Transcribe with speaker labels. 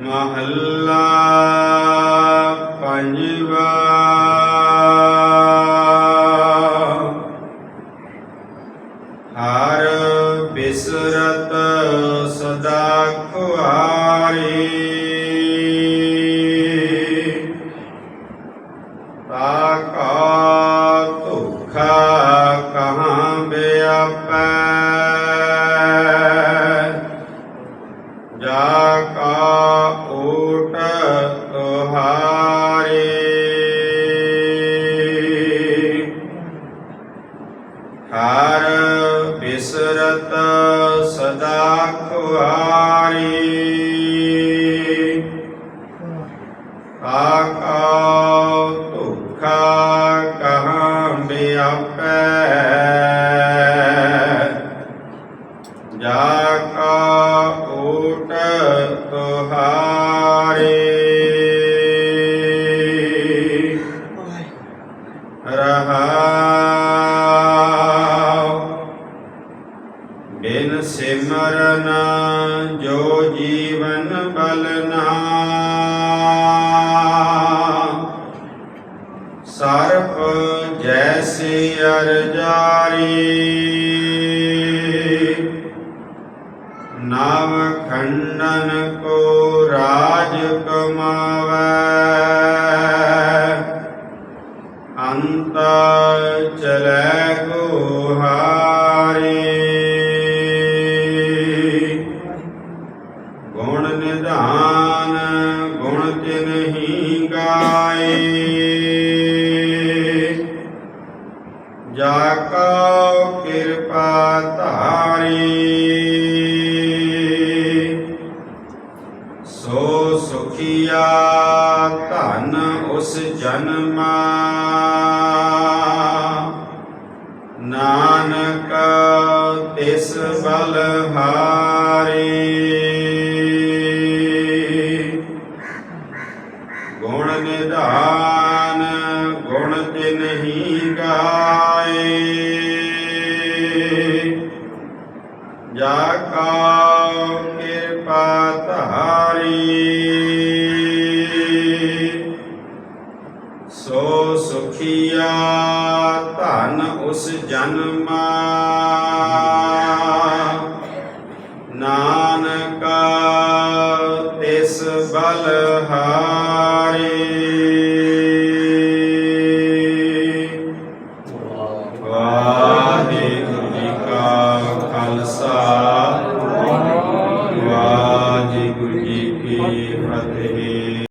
Speaker 1: ਮਹੱਲਾ ਪੰਜਵਾ। ਹਰ ਬਿਸਰਤ ਸਦਾ ਖੁਆਰੀ। ਤਾਕਾ ਤੁਖਾ ਬਿਸਰਤ ਸਦਾ ਖੁਆਰੀ। ਆਕਾ ਤੁਖਾ ਕਹਾਂ ਬਿਆਪੈ। ਜਾ ਕਾ ਓਟ ਤੁਹਾਰੇ। ਜੀਵਨ ਬਲਨਾ ਸਰਪ ਜੈਸੇ ਅਰ ਜਾਰੀ ਨਾਮ ਖੰਡਨ ਕੋ ਰਾਜ ਕਮਾਵੈ। ਅੰਤ ਚਲੈ ਗਾਏ। ਜਾ ਕਉ ਕਿਰਪਾ ਧਾਰੀ। ਸੋ ਸੁਖੀਆ ਧਨ ਉਸ ਜਨਮਾ। ਨਾਨਕ ਤਿਸ ਬਲਹਾਰੀ ਗਾਏ ਜਾ ਕਾ ਕਿਰਪਾ ਧਾਰੀ। ਸੋ ਸੁਖੀਆ ਧਨ ਉਸ ਜਨਮਾ। ਨਾਨਕ ਤਿਸ ਬਲਹਾਰੀ